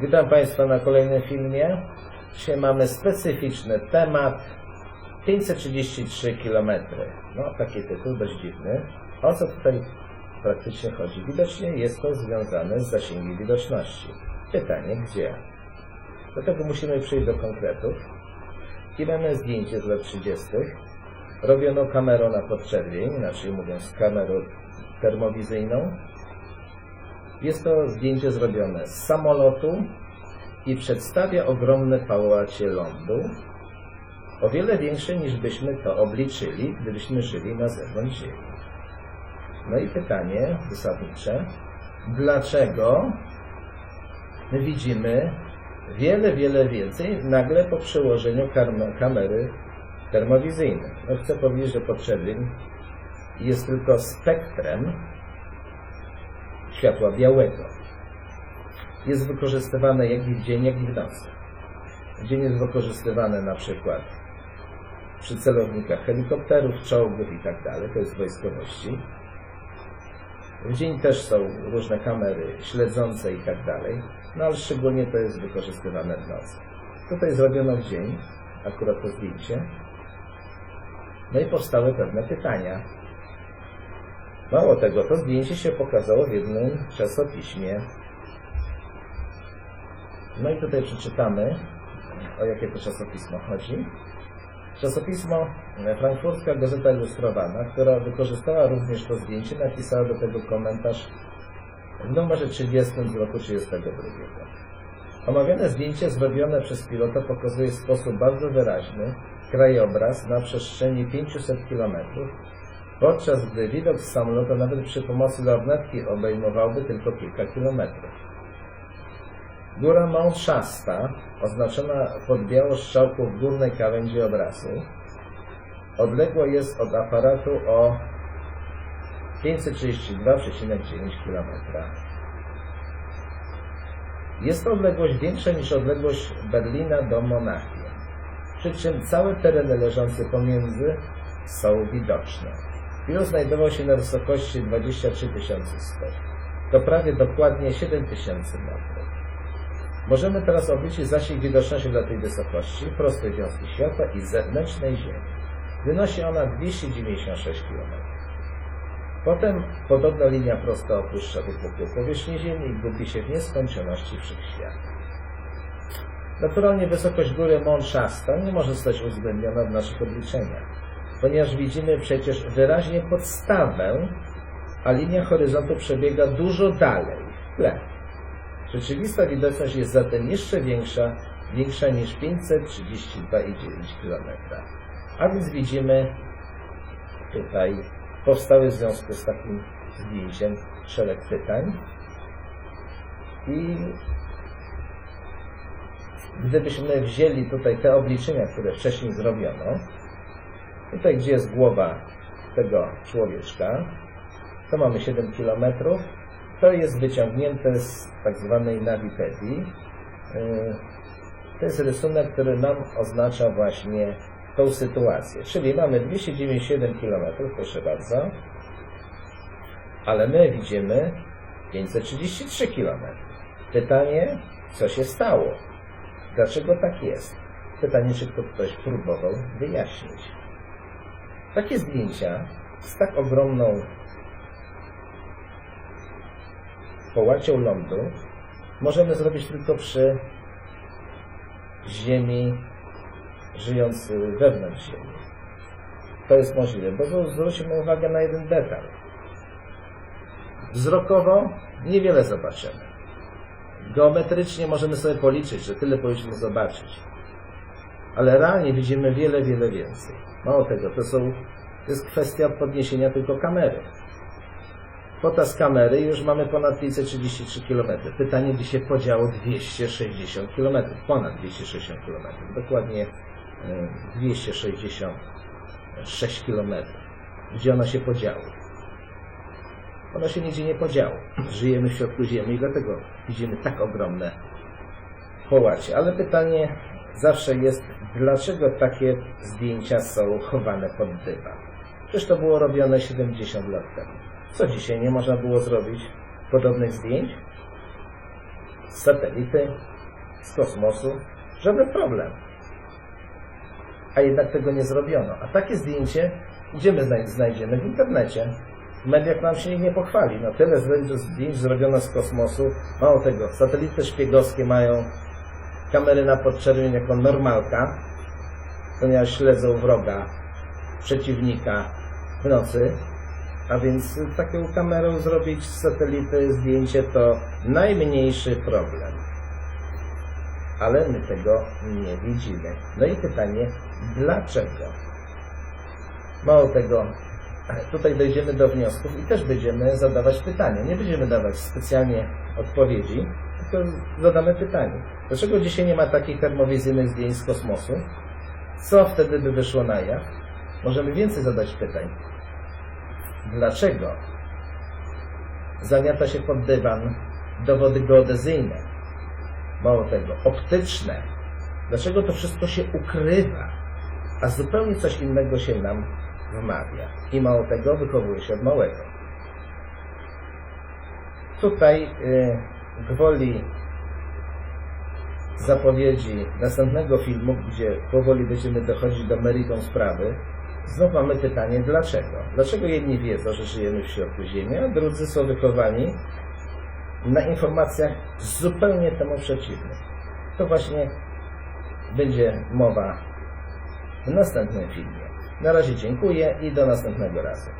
Witam Państwa na kolejnym filmie. Dzisiaj mamy specyficzny temat 533 km. No, taki tytuł dość dziwny. O co tutaj praktycznie chodzi? Widocznie jest to związane z zasięgiem widoczności. Pytanie, gdzie? Do tego musimy przejść do konkretów. I mamy zdjęcie z lat 30. Robiono kamerą na podczerwień, inaczej mówiąc kamerą termowizyjną. Jest to zdjęcie zrobione z samolotu i przedstawia ogromne pałacie lądu, o wiele większe niż byśmy to obliczyli, gdybyśmy żyli na zewnątrz Ziemi. No i pytanie zasadnicze, dlaczego my widzimy wiele, wiele więcej nagle po przełożeniu kamery termowizyjnej? No chcę powiedzieć, że podczerwień jest tylko spektrem światła białego. Jest wykorzystywane jak i w dzień, jak i w nocy. W dzień jest wykorzystywane na przykład przy celownikach helikopterów, czołgów i tak dalej, to jest wojskowości. W dzień też są różne kamery śledzące i tak dalej, no ale szczególnie to jest wykorzystywane w nocy. Tutaj zrobiono w dzień, akurat to zdjęcie, no i powstały pewne pytania. Mało tego, to zdjęcie się pokazało w jednym czasopiśmie. No i tutaj przeczytamy, o jakie to czasopismo chodzi. Czasopismo e, Frankfurtka Gazeta Ilustrowana, która wykorzystała również to zdjęcie, napisała do tego komentarz w numerze 30 z roku 32. Omawiane zdjęcie zrobione przez pilota pokazuje w sposób bardzo wyraźny krajobraz na przestrzeni 500 km, podczas gdy widok z samolotu nawet przy pomocy lornetki obejmowałby tylko kilka kilometrów. Góra Mount Shasta, oznaczona pod białą strzałką w górnej krawędzi obrazu, odległa jest od aparatu o 532,9 km. Jest to odległość większa niż odległość Berlina do Monachium, przy czym całe tereny leżące pomiędzy są widoczne. Pilot znajdował się na wysokości 23 tysiące stóp. To prawie dokładnie 7 tysięcy metrów. Możemy teraz obliczyć zasięg widoczności dla tej wysokości, prostej wiązki światła i zewnętrznej Ziemi. Wynosi ona 296 km. Potem podobna linia prosta opuszcza wypukłą powierzchnię Ziemi i gubi się w nieskończoności wszechświata. Naturalnie wysokość góry Mount Shasta nie może zostać uwzględniona w naszych obliczeniach, ponieważ widzimy przecież wyraźnie podstawę, a linia horyzontu przebiega dużo dalej, w tle. Rzeczywista widoczność jest zatem jeszcze większa, większa niż 532,9 km. A więc widzimy tutaj powstały w związku z takim zdjęciem szereg pytań. I gdybyśmy wzięli tutaj te obliczenia, które wcześniej zrobiono, tutaj gdzie jest głowa tego człowieczka, to mamy 7 km, to jest wyciągnięte z tak zwanej Navipedii. Yy, To jest rysunek, który nam oznacza właśnie tą sytuację. Czyli mamy 297 km, proszę bardzo, ale my widzimy 533 km. Pytanie, co się stało? Dlaczego tak jest? Pytanie, czy to ktoś próbował wyjaśnić. Takie zdjęcia z tak ogromną połacią lądu możemy zrobić tylko przy Ziemi, żyjąc wewnątrz Ziemi. To jest możliwe, bo zwróćmy uwagę na jeden detal. Wzrokowo niewiele zobaczymy. Geometrycznie możemy sobie policzyć, że tyle powinniśmy zobaczyć. Ale realnie widzimy wiele, wiele więcej. Mało tego, to, są, to jest kwestia podniesienia tylko kamery. Fota z kamery już mamy ponad 533 km. Pytanie, gdzie się podziało 260 km, ponad 260 km, dokładnie e, 266 km. Gdzie ono się podziało? Ono się nigdzie nie podziało. Żyjemy w środku Ziemi i dlatego widzimy tak ogromne połacie. Ale pytanie zawsze jest, dlaczego takie zdjęcia są chowane pod dywan? Przecież to było robione 70 lat temu. Co dzisiaj nie można było zrobić podobnych zdjęć? satelity, z kosmosu. Żaden problem. A jednak tego nie zrobiono. A takie zdjęcie gdzie my znaj- znajdziemy? W internecie. W mediach nam się nie pochwali. No tyle zdjęć zrobiono z kosmosu. Mało tego, satelity szpiegowskie mają kamery na podczerwień jako normalka, ponieważ śledzą wroga, przeciwnika w nocy. A więc taką kamerą zrobić z satelity zdjęcie to najmniejszy problem. Ale my tego nie widzimy. No i pytanie, dlaczego? Mało tego, tutaj dojdziemy do wniosków i też będziemy zadawać pytania. Nie będziemy dawać specjalnie odpowiedzi, tylko zadamy pytanie. Dlaczego dzisiaj nie ma takich termowizyjnych zdjęć z kosmosu? Co wtedy by wyszło na jaw? Możemy więcej zadać pytań. Dlaczego zamiata się pod dywan dowody geodezyjne? Mało tego, optyczne. Dlaczego to wszystko się ukrywa, a zupełnie coś innego się nam wmawia? I mało tego, wychowuje się od małego. Tutaj y, gwoli zapowiedzi następnego filmu, gdzie powoli będziemy dochodzić do meritum sprawy, znów mamy pytanie dlaczego? Dlaczego jedni wiedzą, że żyjemy w środku Ziemi, a drudzy są wychowani na informacjach zupełnie temu przeciwnych? To właśnie będzie mowa w następnym filmie. Na razie dziękuję i do następnego razu.